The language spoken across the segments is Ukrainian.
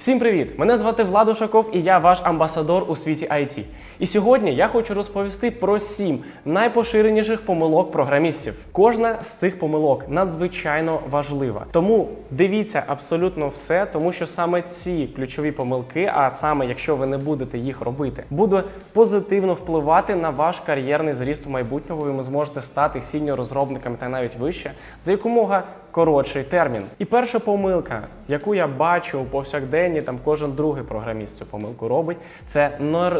Всім привіт! Мене звати Влад Ушаков і я ваш амбасадор у світі IT. І сьогодні я хочу розповісти про сім найпоширеніших помилок програмістів. Кожна з цих помилок надзвичайно важлива. Тому дивіться абсолютно все, тому що саме ці ключові помилки, а саме якщо ви не будете їх робити, буде позитивно впливати на ваш кар'єрний зріст у майбутньому. і Ви зможете стати сіньор розробниками та навіть вище за якомога коротший термін. І перша помилка, яку я бачу повсякденні, там кожен другий програміст цю помилку робить, це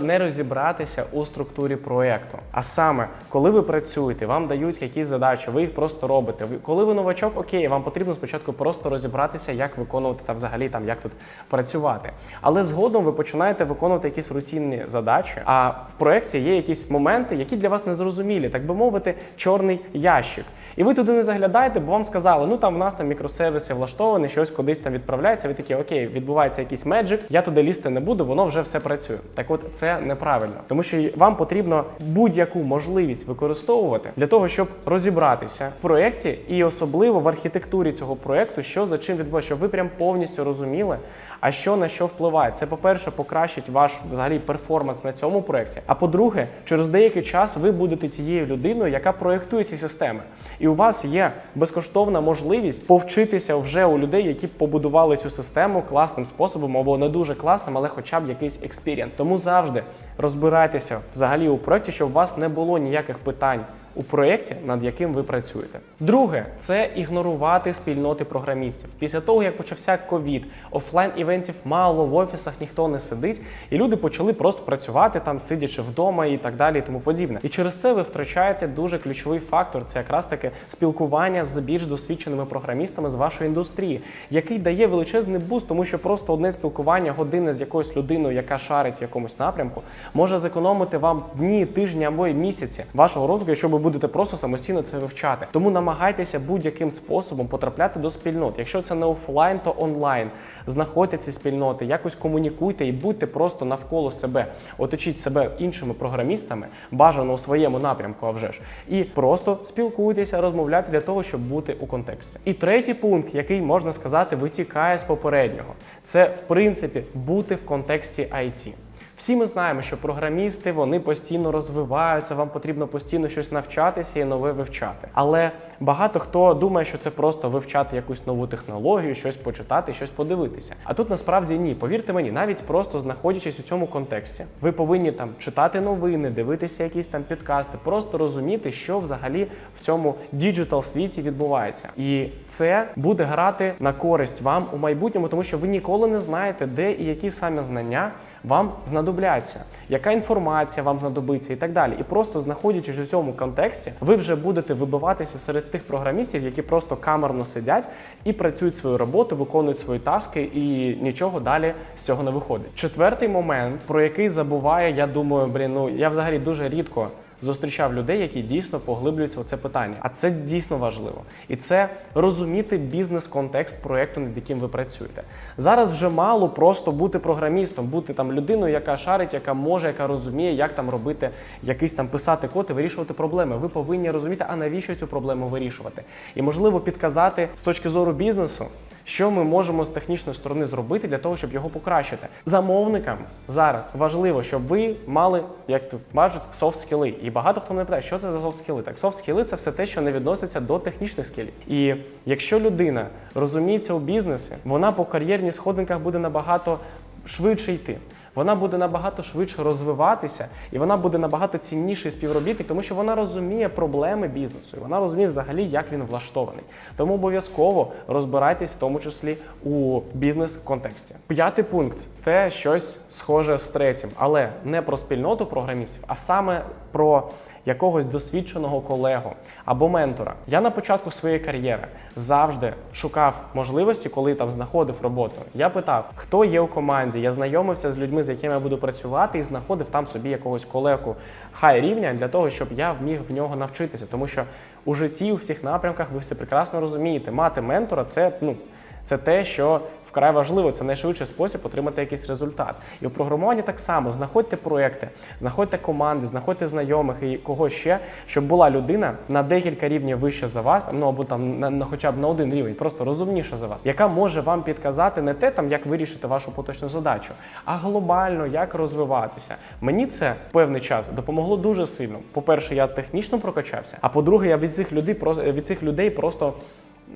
не розібратися у структурі проєкту. А саме, коли ви працюєте, вам дають якісь задачі, ви їх просто робите. Коли ви новачок, окей, вам потрібно спочатку просто розібратися, як виконувати та взагалі там як тут працювати. Але згодом ви починаєте виконувати якісь рутинні задачі. А в проєкті є якісь моменти, які для вас незрозумілі, так би мовити, чорний ящик. І ви туди не заглядаєте, бо вам сказали, ну там в нас там мікросервіси влаштовані, щось кудись там відправляється. Ви такі, окей, відбувається якийсь меджик, я туди лізти не буду, воно вже все працює. Так от це неправильно, тому що вам потрібно будь-яку можливість використовувати для того, щоб розібратися в проєкті і особливо в архітектурі цього проєкту, що за чим відбувається, щоб ви прям повністю розуміли, а що на що впливає. Це, по-перше, покращить ваш взагалі перформанс на цьому проєкті. А по-друге, через деякий час ви будете тією людиною, яка проєктує ці системи. І у вас є безкоштовна можливість повчитися вже у людей, які побудували цю систему класним способом, або не дуже класним, але хоча б якийсь експірієнс. Тому завжди розбирайтеся взагалі у проєкті, щоб у вас не було ніяких питань. У проєкті, над яким ви працюєте, друге це ігнорувати спільноти програмістів. Після того, як почався ковід, офлайн івентів мало в офісах ніхто не сидить, і люди почали просто працювати там, сидячи вдома і так далі, і тому подібне. І через це ви втрачаєте дуже ключовий фактор. Це якраз таки спілкування з більш досвідченими програмістами з вашої індустрії, який дає величезний буст, тому що просто одне спілкування години з якоюсь людиною, яка шарить в якомусь напрямку, може зекономити вам дні, тижні або місяці вашого розвитку, якщо ви будете просто самостійно це вивчати. Тому намагайтеся будь-яким способом потрапляти до спільнот. Якщо це не офлайн, то онлайн. Знаходьте ці спільноти, якось комунікуйте і будьте просто навколо себе. Оточіть себе іншими програмістами, бажано у своєму напрямку, а вже ж. І просто спілкуйтеся, розмовляйте для того, щоб бути у контексті. І третій пункт, який можна сказати, витікає з попереднього, це в принципі бути в контексті IT. Всі ми знаємо, що програмісти вони постійно розвиваються, вам потрібно постійно щось навчатися і нове вивчати. Але багато хто думає, що це просто вивчати якусь нову технологію, щось почитати, щось подивитися. А тут насправді ні. Повірте мені, навіть просто знаходячись у цьому контексті, ви повинні там читати новини, дивитися якісь там підкасти, просто розуміти, що взагалі в цьому діджитал світі відбувається. І це буде грати на користь вам у майбутньому, тому що ви ніколи не знаєте, де і які саме знання вам знадобляться, яка інформація вам знадобиться і так далі. І просто знаходячись у цьому контексті, ви вже будете вибиватися серед тих програмістів, які просто камерно сидять і працюють свою роботу, виконують свої таски, і нічого далі з цього не виходить. Четвертий момент, про який забуває, я думаю, блін, ну я взагалі дуже рідко. Зустрічав людей, які дійсно поглиблюються у це питання, а це дійсно важливо, і це розуміти бізнес-контекст проекту, над яким ви працюєте. Зараз вже мало просто бути програмістом, бути там людиною, яка шарить, яка може, яка розуміє, як там робити якийсь там писати код і вирішувати проблеми. Ви повинні розуміти, а навіщо цю проблему вирішувати, і можливо підказати з точки зору бізнесу. Що ми можемо з технічної сторони зробити для того, щоб його покращити? Замовникам зараз важливо, щоб ви мали, як тут бачать, софт скіли. І багато хто мене питає, що це за софт скіли. Так, софт скіли це все те, що не відноситься до технічних скілів. І якщо людина розуміється у бізнесі, вона по кар'єрній сходинках буде набагато швидше йти. Вона буде набагато швидше розвиватися, і вона буде набагато цінніший співробітник, тому що вона розуміє проблеми бізнесу, і вона розуміє взагалі, як він влаштований. Тому обов'язково розбирайтесь в тому числі у бізнес-контексті. П'ятий пункт це щось схоже з третім, але не про спільноту програмістів, а саме про якогось досвідченого колегу або ментора. Я на початку своєї кар'єри завжди шукав можливості, коли там знаходив роботу. Я питав, хто є у команді. Я знайомився з людьми, з якими я буду працювати, і знаходив там собі якогось колегу хай рівня для того, щоб я міг в нього навчитися. Тому що у житті у всіх напрямках ви все прекрасно розумієте. Мати ментора це ну. Це те, що вкрай важливо. Це найшвидший спосіб отримати якийсь результат. І у програмуванні так само знаходьте проекти, знаходьте команди, знаходьте знайомих і кого ще, щоб була людина на декілька рівнів вище за вас, ну або там на, на хоча б на один рівень, просто розумніше за вас, яка може вам підказати не те, там як вирішити вашу поточну задачу, а глобально як розвиватися. Мені це певний час допомогло дуже сильно. По-перше, я технічно прокачався. А по-друге, я від цих людей від цих людей просто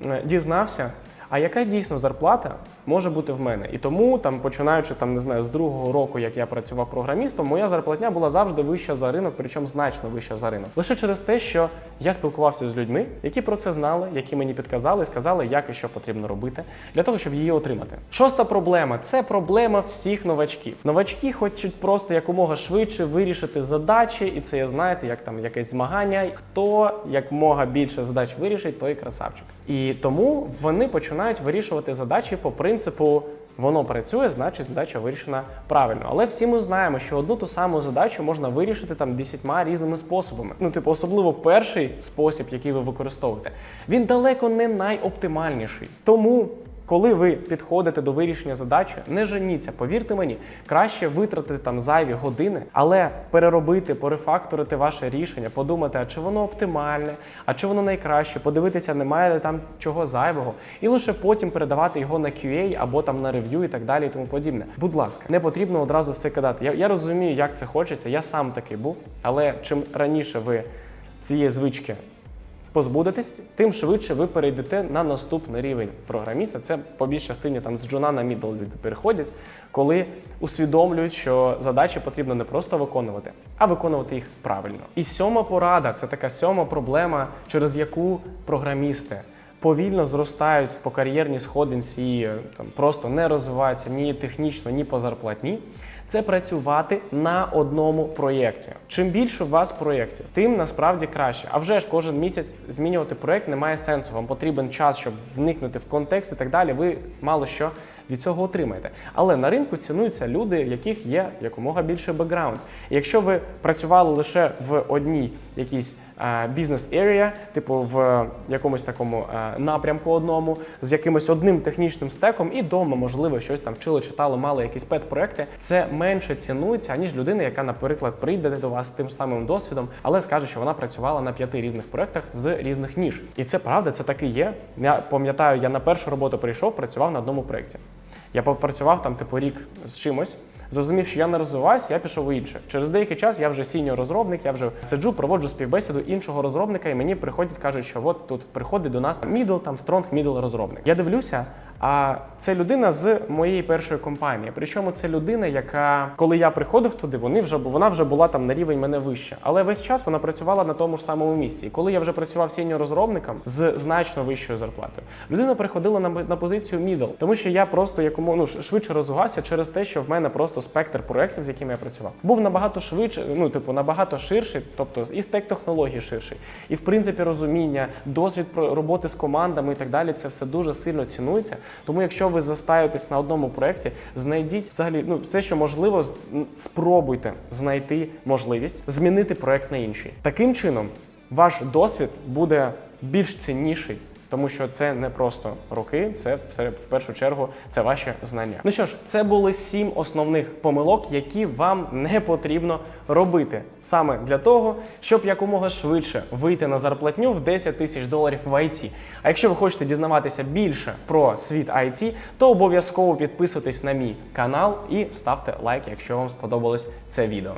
е, дізнався. А яка дійсно зарплата може бути в мене? І тому, там, починаючи там, не знаю, з другого року, як я працював програмістом, моя зарплатня була завжди вища за ринок, причому значно вища за ринок. Лише через те, що я спілкувався з людьми, які про це знали, які мені підказали, сказали, як і що потрібно робити для того, щоб її отримати. Шоста проблема це проблема всіх новачків. Новачки хочуть просто якомога швидше вирішити задачі, і це знаєте, як там якесь змагання. Хто якмога більше задач вирішить, той красавчик. І тому вони починають вирішувати задачі по принципу. Воно працює, значить задача вирішена правильно. Але всі ми знаємо, що одну ту саму задачу можна вирішити там десятьма різними способами. Ну, типу, особливо перший спосіб, який ви використовуєте, він далеко не найоптимальніший. Тому. Коли ви підходите до вирішення задачі, не женіться, повірте мені, краще витратити там зайві години, але переробити, порефакторити ваше рішення, подумати, а чи воно оптимальне, а чи воно найкраще, подивитися, немає ли там чого зайвого, і лише потім передавати його на QA або там на рев'ю і так далі, і тому подібне. Будь ласка, не потрібно одразу все кидати. Я, я розумію, як це хочеться. Я сам такий був, але чим раніше ви цієї звички позбудетесь, тим швидше ви перейдете на наступний рівень програміста. Це по більш частині там з джуна на мідл люди переходять, коли усвідомлюють, що задачі потрібно не просто виконувати, а виконувати їх правильно. І сьома порада це така сьома проблема, через яку програмісти. Повільно зростають по кар'єрній сходинці, і е, там просто не розвиваються ні технічно, ні по зарплатні. Це працювати на одному проєкті. Чим більше у вас проєктів, тим насправді краще. А вже ж кожен місяць змінювати проєкт немає сенсу. Вам потрібен час, щоб вникнути в контекст і так далі. Ви мало що від цього отримаєте. Але на ринку цінуються люди, в яких є якомога більше бекграунд. Якщо ви працювали лише в одній якійсь бізнес area, типу в якомусь такому е, напрямку одному, з якимось одним технічним стеком, і дома, можливо, щось там вчили, читали, мали якісь пет-проекти, це менше цінується, аніж людина, яка, наприклад, прийде до вас з тим самим досвідом, але скаже, що вона працювала на п'яти різних проектах з різних ніж. І це правда, це так і є. Я пам'ятаю, я на першу роботу прийшов, працював на одному проєкті. Я попрацював там типу рік з чимось. Зрозумів, що я не розвиваюся, я пішов у інше. Через деякий час я вже сіньор розробник, я вже сиджу, проводжу співбесіду іншого розробника, і мені приходять, кажуть, що от тут приходить до нас мідл, там стронг мідл розробник. Я дивлюся, а це людина з моєї першої компанії. Причому це людина, яка, коли я приходив туди, вони вже вона вже була там на рівень мене вище. Але весь час вона працювала на тому ж самому місці. І коли я вже працював сіньор розробником з значно вищою зарплатою, людина приходила на, на позицію мідл, тому що я просто якому ну швидше розвивався через те, що в мене просто спектр проєктів, з якими я працював, був набагато швидше, ну типу набагато ширший, тобто і стек технологій ширший, і в принципі розуміння, досвід роботи з командами і так далі. Це все дуже сильно цінується. Тому, якщо ви застаєтесь на одному проєкті, знайдіть взагалі ну все, що можливо, спробуйте знайти можливість змінити проєкт на інший. Таким чином, ваш досвід буде більш цінніший. Тому що це не просто роки, це в першу чергу це ваші знання. Ну що ж, це були сім основних помилок, які вам не потрібно робити саме для того, щоб якомога швидше вийти на зарплатню в 10 тисяч доларів в IT. А якщо ви хочете дізнаватися більше про світ IT, то обов'язково підписуйтесь на мій канал і ставте лайк, якщо вам сподобалось це відео.